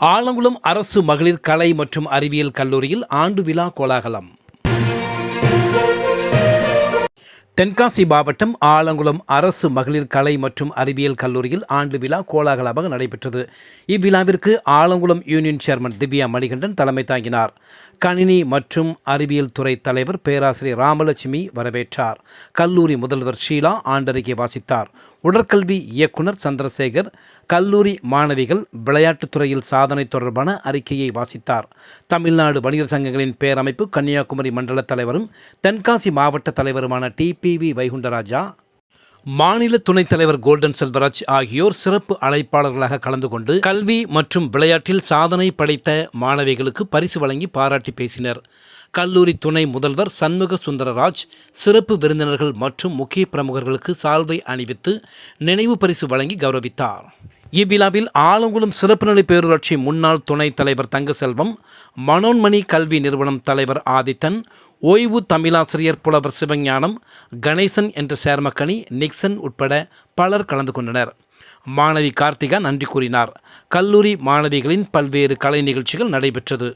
ஆலங்குளம் அரசு மகளிர் கலை மற்றும் அறிவியல் கல்லூரியில் ஆண்டு விழா கோலாகலம். தென்காசி மாவட்டம் ஆலங்குளம் அரசு மகளிர் கலை மற்றும் அறிவியல் கல்லூரியில் ஆண்டு விழா கோலாகலமாக நடைபெற்றது. இவ்விழாவிற்கு ஆலங்குளம் யூனியன் சேர்மன் திவ்யா மணிகண்டன் தலைமை தாங்கினார். கணினி மற்றும் அறிவியல் துறை தலைவர் பேராசிரியர் ராமலட்சுமி வரவேற்றார். கல்லூரி முதல்வர் ஷீலா ஆண்டறிக்கை வாசித்தார். உடற்கல்வி இயக்குனர் சந்திரசேகர் கல்லூரி மாணவிகள் விளையாட்டுத் துறையில் சாதனை தொடர்பான அறிக்கையை வாசித்தார். தமிழ்நாடு வணிகர் சங்கங்களின் பேரமைப்பு கன்னியாகுமரி மண்டல தலைவரும் தென்காசி மாவட்ட தலைவருமான டிபிவி வைகுண்டராஜா மாநில துணைத் தலைவர் கோல்டன் செல்வராஜ் ஆகியோர் சிறப்பு அழைப்பாளர்களாக கலந்து கொண்டு கல்வி மற்றும் விளையாட்டில் சாதனை படைத்த மாணவிகளுக்கு பரிசு வழங்கி பாராட்டி பேசினர். கல்லூரி துணை முதல்வர் சண்முக சுந்தரராஜ் சிறப்பு விருந்தினர்கள் மற்றும் முக்கிய பிரமுகர்களுக்கு சால்வை அணிவித்து நினைவு பரிசு வழங்கி கௌரவித்தார். இவ்விழாவில் ஆலங்குளம் சிறப்பு நிலை பேரூராட்சி முன்னாள் துணைத் தலைவர் தங்கசெல்வம் மனோன்மணி கல்வி நிறுவனம் தலைவர் ஆதித்தன் ஓய்வு தமிழாசிரியர் புலவர் சிவஞானம் கணேசன் என்ற சேர்மக்கணி நிக்சன் உட்பட பலர் கலந்து கொண்டனர். மாணவி கார்த்திகா நன்றி கூறினார். கல்லூரி மாணவிகளின் பல்வேறு கலை நிகழ்ச்சிகள் நடைபெற்றது.